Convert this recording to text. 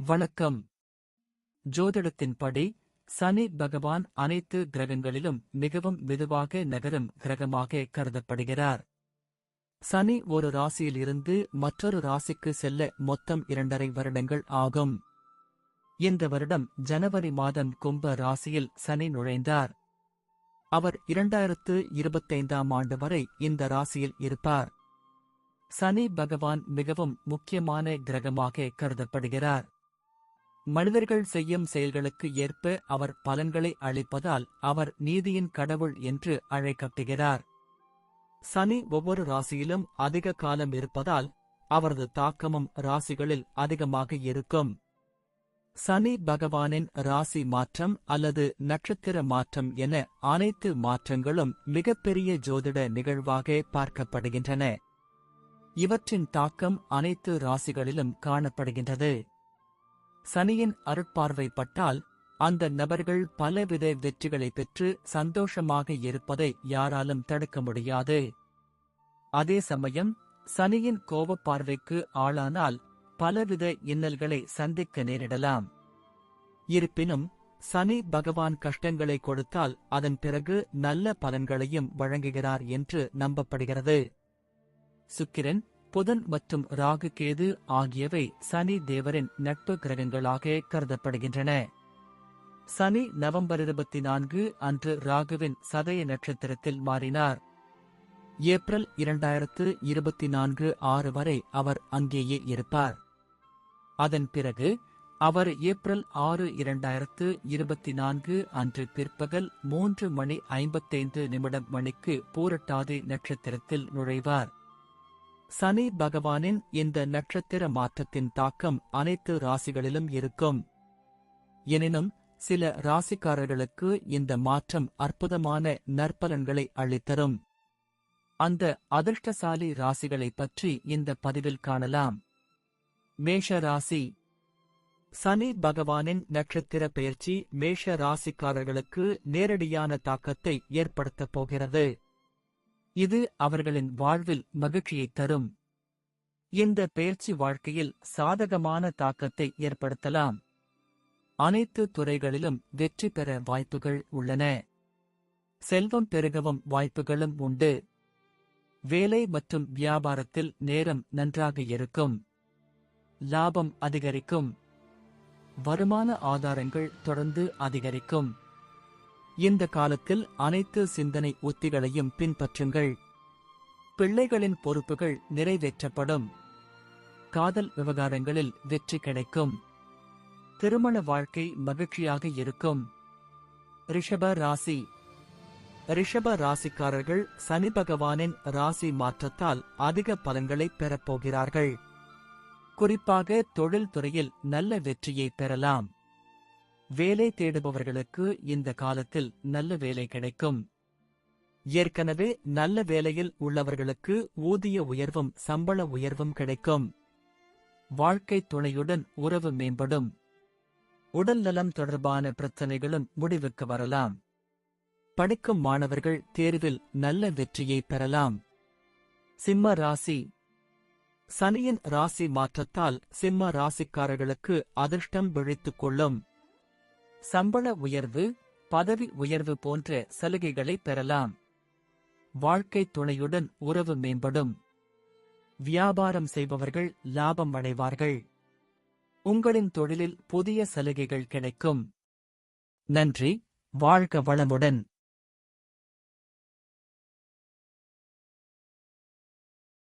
வணக்கம். ஜோதிடத்தின்படி சனி பகவான் அனைத்து கிரகங்களிலும் மிகவும் மெதுவாக நகரும் கிரகமாக கருதப்படுகிறார். சனி ஒரு ராசியிலிருந்து மற்றொரு ராசிக்கு செல்ல மொத்தம் இரண்டரை வருடங்கள் ஆகும். இந்த வருடம் ஜனவரி மாதம் கும்ப ராசியில் சனி நுழைந்தார். அவர் இரண்டாயிரத்து இருபத்தைந்தாம் ஆண்டு வரை இந்த ராசியில் இருப்பார். சனி பகவான் மிகவும் முக்கியமான கிரகமாக கருதப்படுகிறார். மனிதர்கள் செய்யும் செயல்களுக்கு ஏற்ப அவர் பலன்களை அளிப்பதால் அவர் நீதியின் கடவுள் என்று அழைக்கப்படுகிறார். சனி ஒவ்வொரு ராசியிலும் அதிக காலம் இருப்பதால் அவரது தாக்கமும் ராசிகளில் அதிகமாக இருக்கும். சனி பகவானின் ராசி மாற்றம் அல்லது நட்சத்திர மாற்றம் என அனைத்து மாற்றங்களும் மிகப்பெரிய ஜோதிட நிகழ்வாக பார்க்கப்படுகின்றன. இவற்றின் தாக்கம் அனைத்து ராசிகளிலும் காணப்படுகின்றது. சனியின் அருட்பார்வைப்பட்டால் அந்த நபர்கள் பலவித வெற்றிகளை பெற்று சந்தோஷமாக இருப்பதை யாராலும் தடுக்க முடியாது. அதே சமயம் சனியின் கோபப் பார்வைக்கு ஆளானால் பலவித இன்னல்களை சந்திக்க நேரிடலாம். இருப்பினும் சனி பகவான் கஷ்டங்களை கொடுத்தால் அதன் பிறகு நல்ல பலன்களையும் வழங்குகிறார் என்று நம்பப்படுகிறது. சுக்கிரன் புதன் மற்றும் ராகு கேது ஆகியவை சனி தேவரின் நட்பு கிரகங்களாக கருதப்படுகின்றன. சனி நவம்பர் இருபத்தி நான்கு அன்று ராகுவின் சதய நட்சத்திரத்தில் மாறினார். ஏப்ரல் இரண்டாயிரத்து இருபத்தி நான்கு ஆறு வரை அவர் அங்கேயே இருப்பார். அதன் பிறகு அவர் ஏப்ரல் ஆறு இரண்டாயிரத்து இருபத்தி நான்கு அன்று பிற்பகல் மூன்று மணி ஐம்பத்தைந்து நிமிடம் மணிக்கு பூரட்டாதி நட்சத்திரத்தில் நுழைவார். சனி பகவானின் இந்த நட்சத்திர மாற்றத்தின் தாக்கம் அனைத்து ராசிகளிலும் இருக்கும். எனினும் சில ராசிக்காரர்களுக்கு இந்த மாற்றம் அற்புதமான நற்பலன்களை அளித்தரும். அந்த அதிர்ஷ்டசாலி ராசிகளைப் பற்றி இந்த பதிவில் காணலாம். மேஷ ராசி. சனி பகவானின் நட்சத்திர பெயர்ச்சி மேஷ ராசிக்காரர்களுக்கு நேரடியான தாக்கத்தை ஏற்படுத்தப் போகிறது. இது அவர்களின் வாழ்வில் மகிழ்ச்சியைத் தரும். இந்த பெயர்ச்சி வாழ்க்கையில் சாதகமான தாக்கத்தை ஏற்படுத்தலாம். அனைத்து துறைகளிலும் வெற்றி பெற வாய்ப்புகள் உள்ளன. செல்வம் பெருகவும் வாய்ப்புகளும் உண்டு. வேலை மற்றும் வியாபாரத்தில் நேரம் நன்றாக இருக்கும். லாபம் அதிகரிக்கும். வருமான ஆதாரங்கள் தொடர்ந்து அதிகரிக்கும். இந்த காலத்தில் அனைத்து சிந்தனை உத்திகளையும் பின்பற்றுங்கள். பிள்ளைகளின் பொறுப்புகள் நிறைவேற்றப்படும். காதல் விவகாரங்களில் வெற்றி கிடைக்கும். திருமண வாழ்க்கை மகிழ்ச்சியாக இருக்கும். ரிஷப ராசி. ரிஷப ராசிக்காரர்கள் சனி பகவானின் ராசி மாற்றத்தால் அதிக பலன்களை பெறப்போகிறார்கள். குறிப்பாக தொழில் துறையில் நல்ல வெற்றியை பெறலாம். வேலை தேடுபவர்களுக்கு இந்த காலத்தில் நல்ல வேலை கிடைக்கும். ஏற்கனவே நல்ல வேலையில் உள்ளவர்களுக்கு ஊதிய உயர்வும் சம்பள உயர்வும் கிடைக்கும். வாழ்க்கை துணையுடன் உறவு மேம்படும். உடல் நலம் தொடர்பான பிரச்சனைகளும் முடிவுக்கு வரலாம். படிக்கும் மாணவர்கள் தேர்வில் நல்ல வெற்றியை பெறலாம். சிம்ம ராசி. சனியின் ராசி மாற்றத்தால் சிம்ம ராசிக்காரர்களுக்கு அதிர்ஷ்டம் விழித்துக் கொள்ளும். சம்பள உயர்வு பதவி உயர்வு போன்ற சலுகைகளை பெறலாம். வாழ்க்கை துணையுடன் உறவு மேம்படும். வியாபாரம் செய்பவர்கள் லாபம் அடைவார்கள். உங்களின் தொழிலில் புதிய சலுகைகள் கிடைக்கும். நன்றி வாழ்க வளமுடன்.